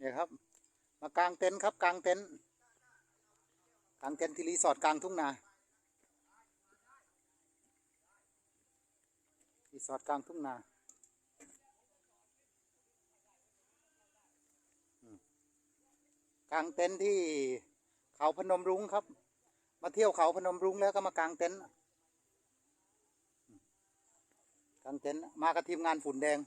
เนี่ยครับ มากางเต็นท์ครับกางเต็นท์กางเต็นท์ที่รีสอร์ทกลางทุ่งนารีสอร์ทกลางทุ่งนาอกางเต็นท์ที่เขาพนมรุ้งครับ มาเที่ยวเขาพนมรุ้งแล้วก็มากางเต็นท์กางเต็นท์มากับทีมงานฝุ่นแดง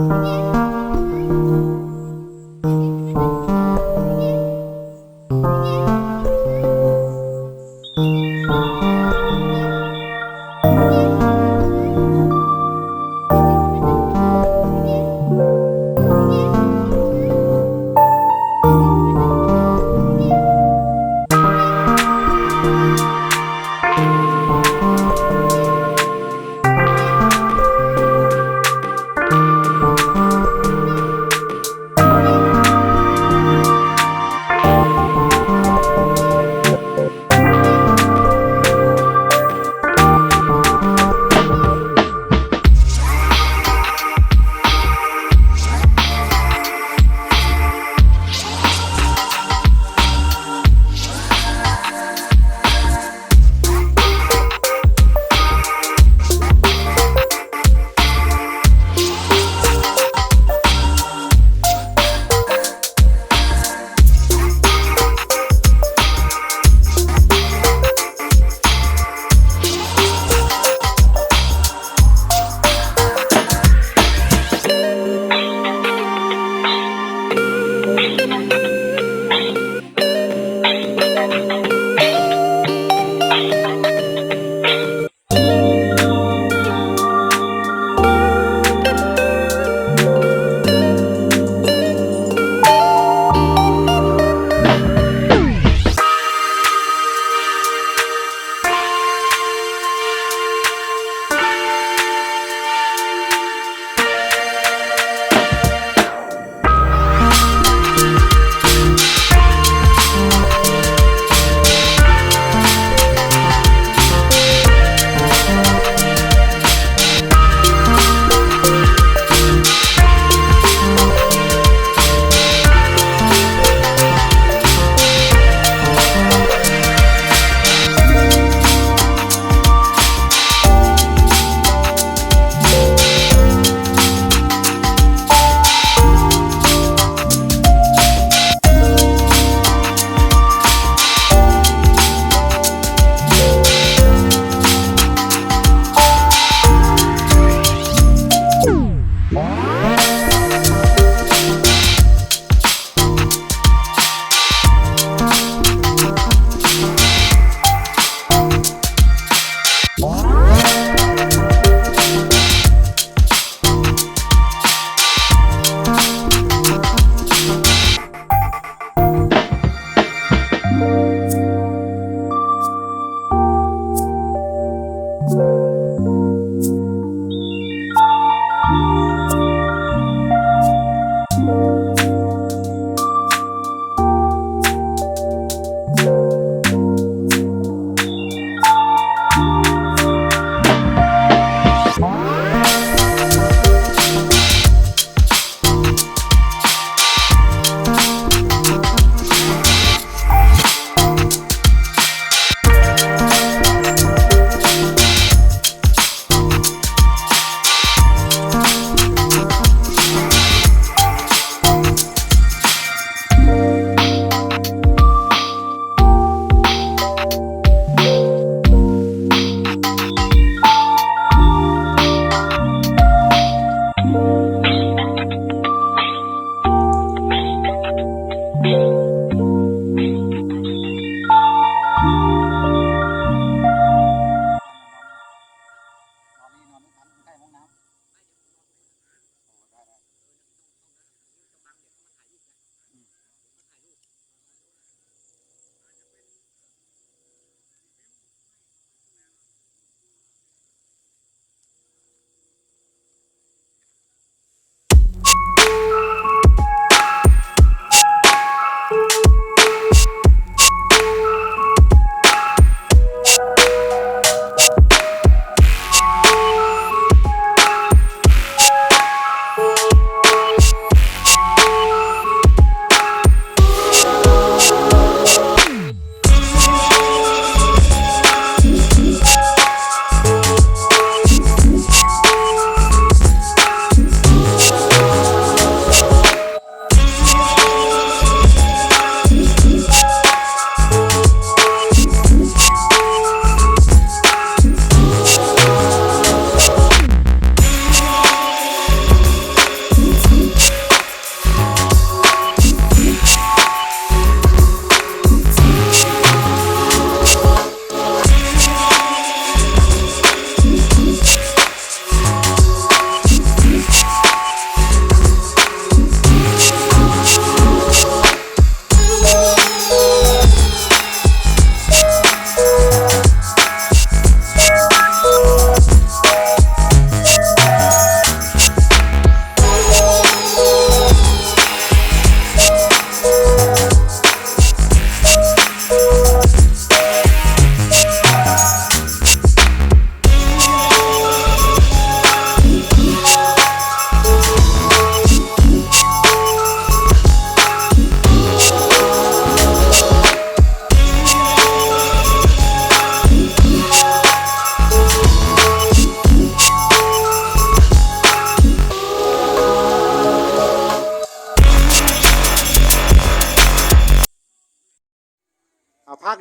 ค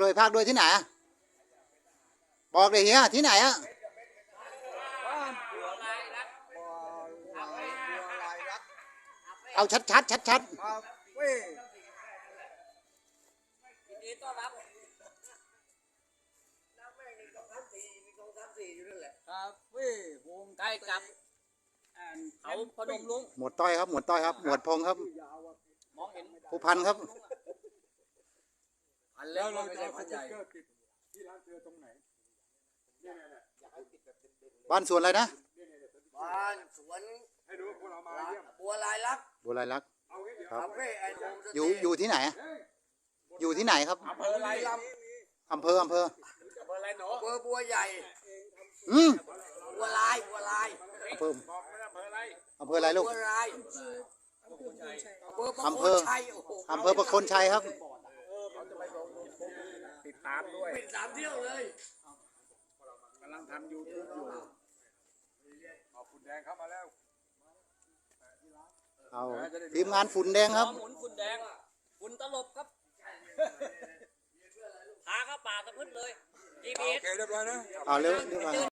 เอาภาคโดยภาคโดยที่ไหนอะบอกเลยเฮียที่ไหนอะบ้านบัวลายรักบัวลายบัวลายรักเอาชัดชัดชัดชัดคาเฟ่ยินดีต้อนรับคาเฟ่โฮมใกล้กับแอนเขาพนมรุ้งหมวดต้อยครับ หมวดต้อยครับ หมวดพงครับยาวอะมองเห็นผู้พันครับ พันเล็แล้กวไม่เราจะใช่เอาพัสนใหติ๊ญ่กเกอร์ติดที่ร้านเธอตรงไหนเนี่ยเนี่ยอยากให้ติดแบบเด่นๆเลยบ้านสวนอะไรนะบ้านสวนให้รู้ว่าพวกเรามาเยี่ยมบัวลายลักษณ์บัวลายลักษณ์เอางี้เดี๋ยวครับคาเฟ่แอนด์โฮมสเตอยู่อยู่ที่ไหนอะอยู่ที่ไหนครับอำเภอไรลอำเภออำเภอำอำเภอไรหนอเบอร์บัวใหญ่ อืมบัวลายบัวลายเพิ่มบอกไม่ได้อำเภอไรอำเภออะไรลูก บัวลายอำเภอประอำเภโคอชัยโอ้โหอำเภอประโคนชัยครับ ติดตามด้วยเป็นสามเที่ยวเลยกำลังทำยูทูบอยู่ขอบคุณแดงเข้ามาแล้วเอาทีมงานฝุ่นแดงครับหมุนฝุ่นแดงฝุ่นตลบครับพาเข้าป่าตะพื้นเลยโอ GPS เคเรียบร้อยนะเอาเร็วเร็วมาเร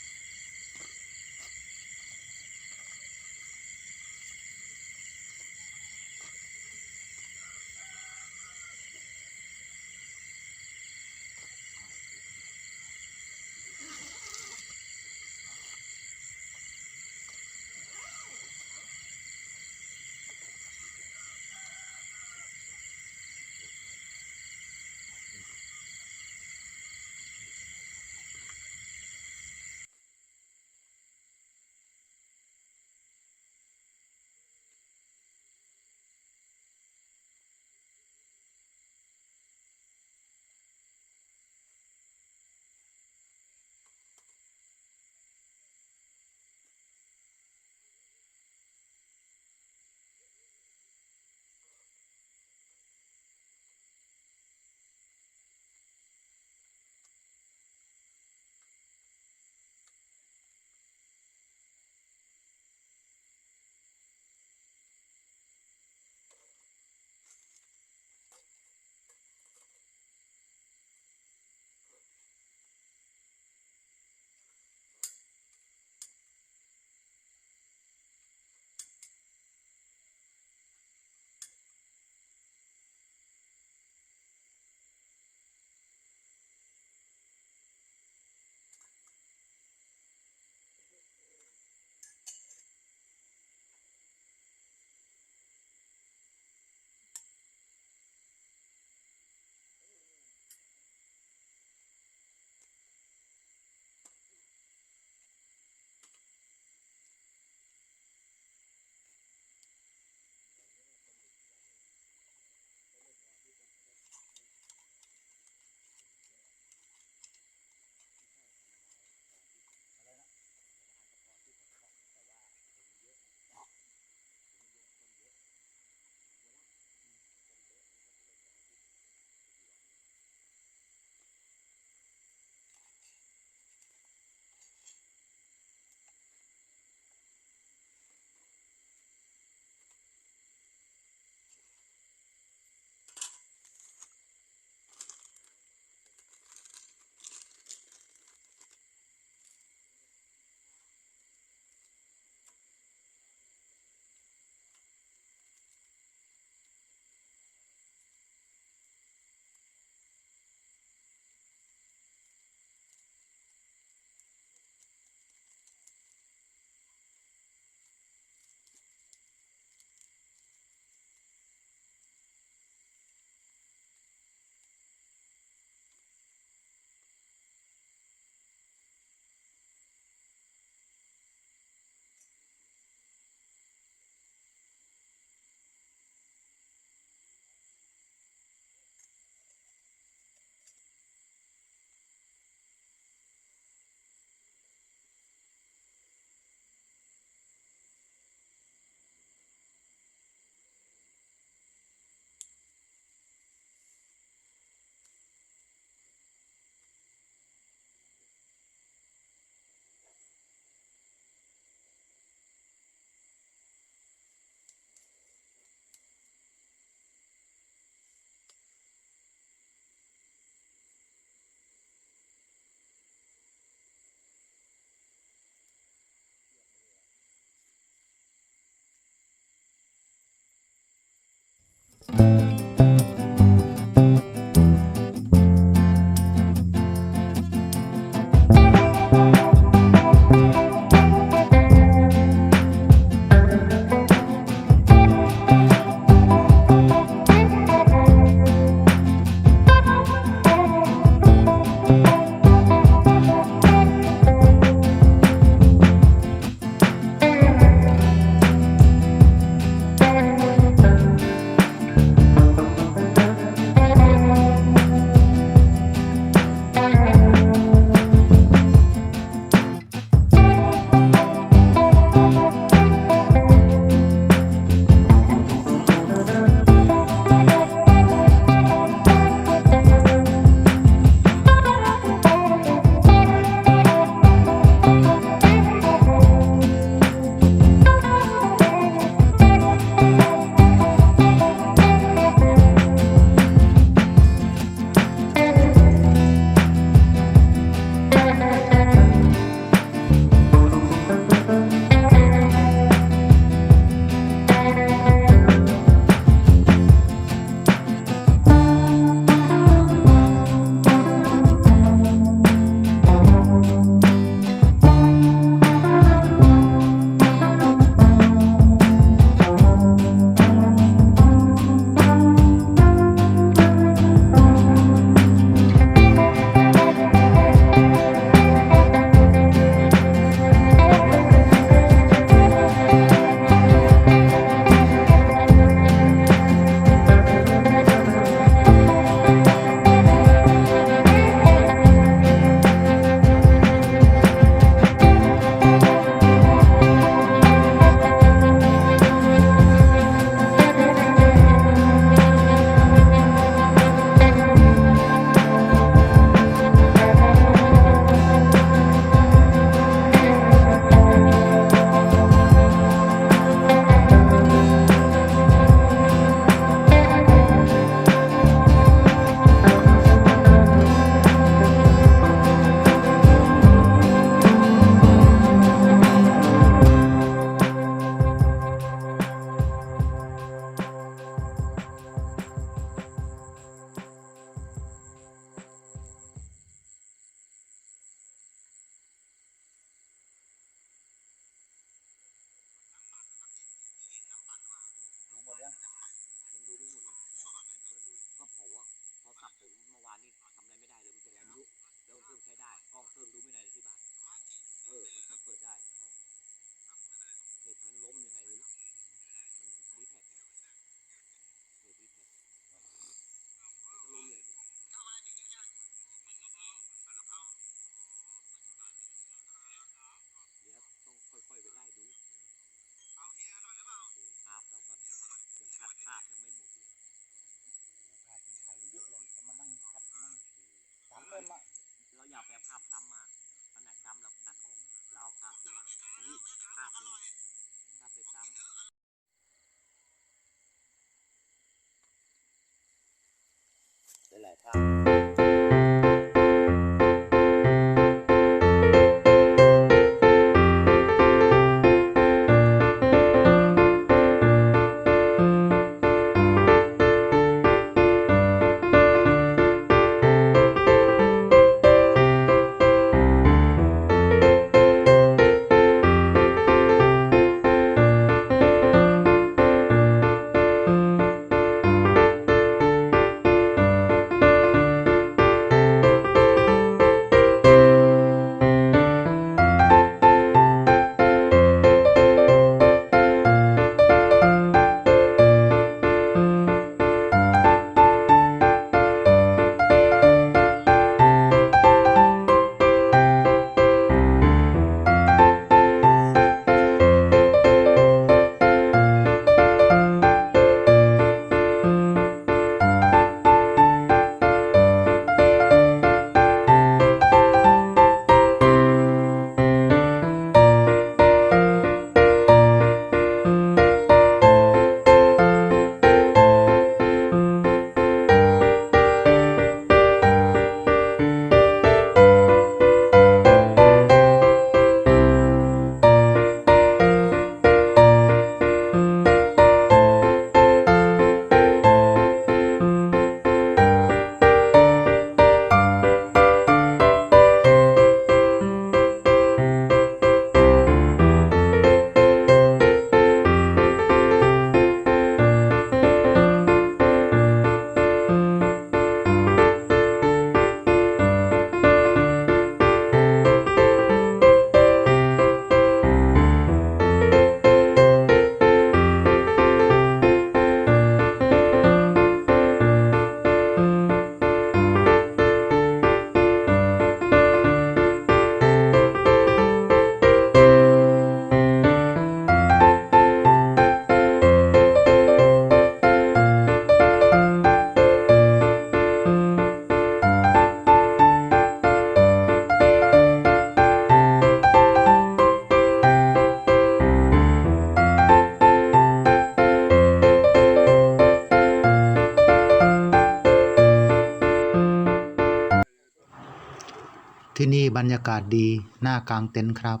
บรรยากาศดีหน้ากลางเต็นท์ครับ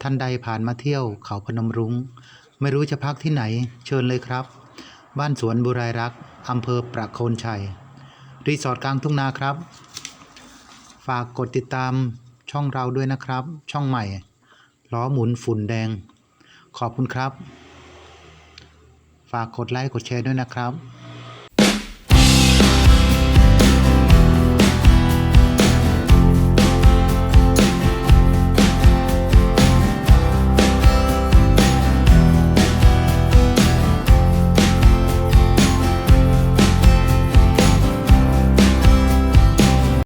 ท่านใดผ่านมาเที่ยวเขาพนมรุง้ง ไม่รู้จะพักที่ไหน เชิญเลยครับ บ้านสวนบุไรรักอำเภอประโคนชัย รีสอร์ทกลางทุ่งนาครับ ฝากกดติดตามช่องเราด้วยนะครับ ช่องใหม่ ล้อหมุนฝุ่นแดง ขอบคุณครับ ฝากกดไลค์กดแชร์ด้วยนะครับ